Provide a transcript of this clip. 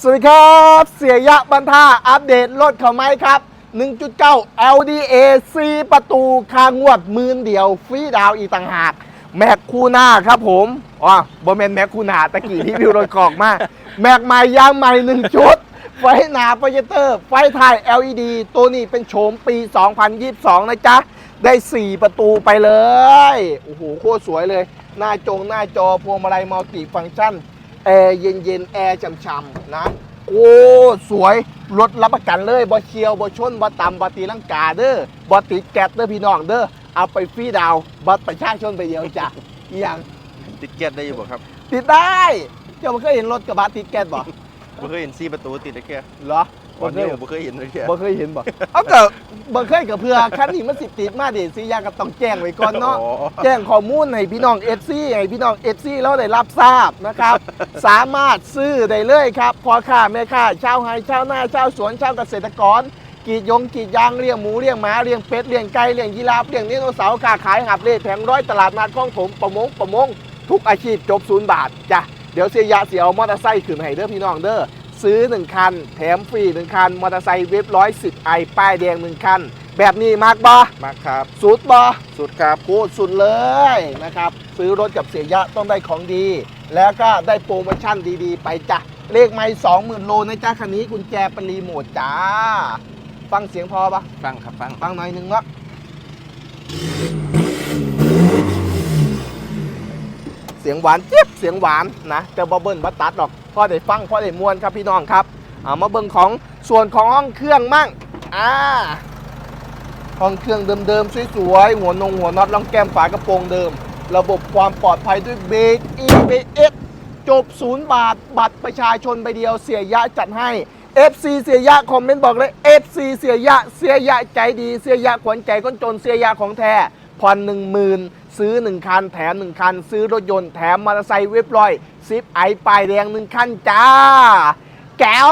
สวัสดีครับ เสียยะบันท่าอัปเดตรถเขาไหมครับ 1.9 LDA 4ประตูคางวดมืนเดียวฟรีดาวอีต่างหาก แม็กคูหน้าครับผมอ๋อบอมเมนแม็กคูหน้าตะกี้ที่วิวรถกรอกมาแม็กใหม่ยางใหม่หนึ่งชุด ไฟหนาโปรเจคเตอร์ ไฟถ่าย LED ตัวนี้เป็นโฉมปี 2022 นะจ๊ะ ได้ 4 ประตูไปเลย โอ้โห โคตรสวยเลย หน้าจงหน้าจอพวงมาลัยมัลติฟังก์ชัน แอร์เย็นเย็นๆ แอร์ช่ำๆนะ โอ้ สวยรถรับประกันเลยบ่เชียวบ่ชนบ่ต่ำบ่ตีลังกาเด้อบ่ติดแก๊สเด้อพี่น้องเด้อเอาไปฟรีดาวน์บัตรประชาชนไปเดียวจ้ะอหย่างติดแก๊สได้อยู่บ่ครับติดได้ เจ้ามันเคยเห็นรถกระบะติดแก๊สบ่บ่เคยเห็นซีประตูติดตะแก๊สเหรอ ตอนเคนี้ยผมบ่เคยเห็นเลยแค่บ่เคยเห็นบ่เอาก็บ่เคยกับเพื่อคันนี้มันสิติดมาเดิสิอยางก็ต้องแจ้งไว้ก่อนเนาะอ๋อแจ้งข้อมูลให้พี่น้อง FC ให้พี่น้อง FC เราได้รับทราบนะครับ สามารถซื้อได้เลยครับพอค้าแม่ค้าชาวไร่ชาวนาชาวสวนชาวเกษตรกรกรีดยงกรีดยางเลี้ยงหมูเลี้ยงหมาเลี้ยงเป็ดเลี้ยงไก่เลี้ยงยีราฟเลี้ยงไดโนเสาร์ค้าขายหับเล่แผงร้อยตลาดนัดคลองถมประมงประมง ทุกอาชีพจบศูนย์บาทจ้ะเดี๋ยวเสียยะเสียเอามอเตอร์ไซค์ขึ้นให้เด้อพี่น้องเด้อ ซื้อ 1 คัน แถมฟรี 1 คัน มอเตอร์ไซค์เว็บร้อยสิบไอป้ายแดง 1 คัน แบบนี้มากบอมาครับ สุดบอสุดครับโคตรสุดเลยนะครับ ซื้อรถกับเสียยะต้องได้ของดี แล้วก็ได้โปรโมชั่นดีๆ ไปจ้ะ เลขไม่สองหมื่นโลนะจ๊ะคันนี้กุญแจเป็นรีโมทจ้า ฟังเสียงพอปะฟังครับฟัง ฟังหน่อยหนึ่งเนาะเสียงหวานเจี๊ยบเสียงหวานนะแต่บอเบิ้ลบัตัดหรอกพ่อได้ฟังพ่อได้มวนครับพี่น้องครับเอามาเบิ้งของส่วนของห้องเครื่องมั่งอ่าห้องเครื่องเดิมๆสวยๆหัวนงหัวน็อตล่องแก้มฝากระโปรงเดิม ระบบความปลอดภัยด้วยเบรก EBS จบศูนย์บาทบัตรประชาชนใบเดียวเสียยะจัดให้ FC เสียยะคอมเมนต์บอกเลย FC เสียยะเสียยะใจดี เสียยะขวัญใจคนจนเสียยะของแท้ ผ่อนหนึ่งหมื่นซื้อ 1 คัน แถม 1 คัน ซื้อรถยนต์แถมมอเตอร์ไซค์เว็บลอย ซิปไอป้ายแดง1คันจ้า แก้ว